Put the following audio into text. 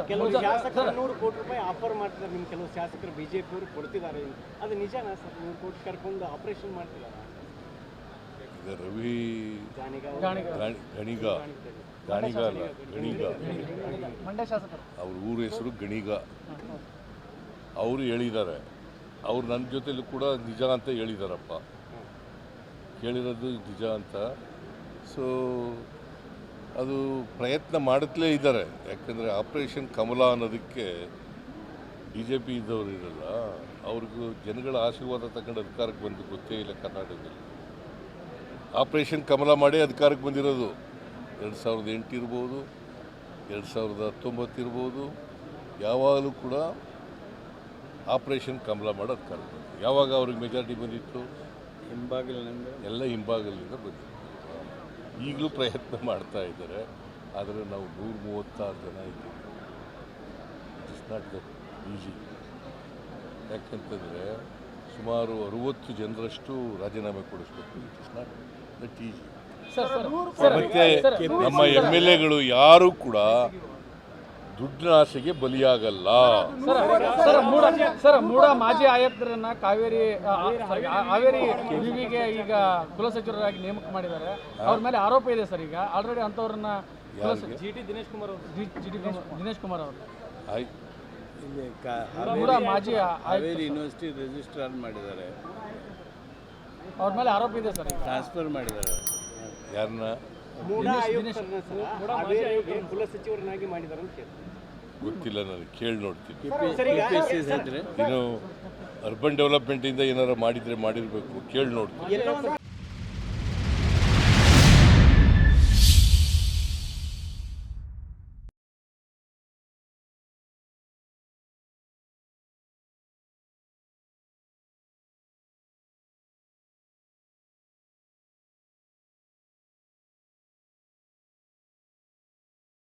ಕೆಲವು ಶಾಸಕರು ನೂರು ಕೋಟಿ ರೂಪಾಯಿ ಆಫರ್ ಮಾಡ್ತಿದ್ದಾರೆ ನಿಮ್ಮ ಕೆಲವು ಶಾಸಕರು ಬಿಜೆಪಿ ಅವರು ಕೊಡ್ತಿದ್ದಾರೆ ಅದು ನಿಜನಾ ಸರ್? ನೂರು ಕೋಟಿ ಕರ್ಕೊಂಡು ಆಪರೇಷನ್ ಮಾಡ್ತಿದ್ದಾರೆ? ರವಿ ಗಣಿಗ ಗಾಣಿ- ಗಣಿಗ. ಅಲ್ಲ ಗಣಿಗ. ಮಂಡ್ಯ ಶಾಸಕರು. ಅವ್ರ ಊರ ಹೆಸರು ಗಣಿಗ. ಅವರು ಹೇಳಿದ್ದಾರೆ. ಅವ್ರು ನನ್ನ ಜೊತೆಲೂ ಕೂಡ ನಿಜ ಅಂತ ಹೇಳಿದಾರಪ್ಪ. ಕೇಳಿರೋದು ನಿಜ ಅಂತ. ಸೊ ಅದು ಪ್ರಯತ್ನ ಮಾಡುತ್ತಲೇ ಇದ್ದಾರೆ. ಯಾಕಂದರೆ ಆಪರೇಷನ್ ಕಮಲ ಅನ್ನೋದಕ್ಕೆ ಬಿ ಜೆ ಪಿ ಇದ್ದವರು ಇರಲ್ಲ ಅವ್ರಿಗೂ ಜನಗಳ ಆಶೀರ್ವಾದ ತಗೊಂಡು ಅಧಿಕಾರಕ್ಕೆ ಬಂದು ಗೊತ್ತೇ ಇಲ್ಲ ಕರ್ನಾಟಕದಲ್ಲಿ. ಆಪರೇಷನ್ ಕಮಲ ಮಾಡಿ ಅಧಿಕಾರಕ್ಕೆ ಬಂದಿರೋದು. ಎರಡು ಸಾವಿರದ ಎಂಟು ಇರ್ಬೋದು ಎರಡು ಸಾವಿರದ ಹತ್ತೊಂಬತ್ತು ಇರ್ಬೋದು ಯಾವಾಗಲೂ ಕೂಡ ಆಪರೇಷನ್ ಕಮಲ ಮಾಡೋದು ಅಧಿಕಾರಕ್ಕೆ ಬಂತು ಯಾವಾಗ ಅವ್ರಿಗೆ ಮೆಜಾರಿಟಿ ಬಂದಿತ್ತು? ಹಿಂಬಾಗಿಲಿನಿಂದ. ಎಲ್ಲ ಹಿಂಭಾಗಲಿಂದ ಬಂದಿತ್ತು ಈಗಲೂ ಪ್ರಯತ್ನ ಮಾಡ್ತಾ ಇದ್ದಾರೆ ಆದರೆ ನಾವು ನೂರ ಮೂವತ್ತಾರು ಜನ ಇದ್ದೀವಿ. It is not the easy ಯಾಕಂತಂದರೆ ಸುಮಾರು ಅರುವತ್ತು ಜನರಷ್ಟು ರಾಜೀನಾಮೆ ಕೊಡಿಸ್ಬೇಕು. It is not that easy ಮತ್ತೆ ನಮ್ಮ ಎಂ ಎಲ್ ಎಗಳು ಯಾರೂ ಕೂಡ ದುಡ್ಡಿನ ಆಸೆಗೆ ಬಲಿಯಾಗಲ್ಲ. ಸರ್ ಮೂಡ ಸರ್ ಮೂಡ ಮಾಜಿ ಆಯುಕ್ತರನ್ನ ಕಾವೇರಿ ಹಾವೇರಿ ವಿವಿಗೆ ಈಗ ಕುಲಸಚಿವರಾಗಿ ನೇಮಕ ಮಾಡಿದ್ದಾರೆ. ಅವ್ರ ಮೇಲೆ ಆರೋಪ ಇದೆ ಸರ್ ಈಗ. ಆಲ್ರೆಡಿ ಅಂಥವ್ರನ್ನ ಜಿ ಟಿ ದಿನೇಶ್ ಕುಮಾರ್ ಅವರು. ಜಿ ಟಿ ದಿನೇಶ್ ಕುಮಾರ್ ಅವರು. ಮಾಜಿ ಹಾವೇರಿ ಯೂನಿವರ್ಸಿಟಿ ರಿಜಿಸ್ಟ್ರಾರ್ ಮಾಡಿದ್ದಾರೆ. ಅವ್ರ ಮೇಲೆ ಆರೋಪ ಇದೆ ಸರ್ ಟ್ರಾನ್ಸ್ಫರ್ ಮಾಡಿದ್ದಾರೆ. ಯಾರನ್ನ ಗೊತ್ತಿಲ್ಲ ನಾನು ಕೇಳಿ ನೋಡ್ತೀನಿ. ಇನ್ನು ಅರ್ಬನ್ ಡೆವಲಪ್ಮೆಂಟಿಂದ ಏನಾರು ಮಾಡಿದರೆ ಮಾಡಿರಬೇಕು ಕೇಳಿ ನೋಡ್ತೀನಿ.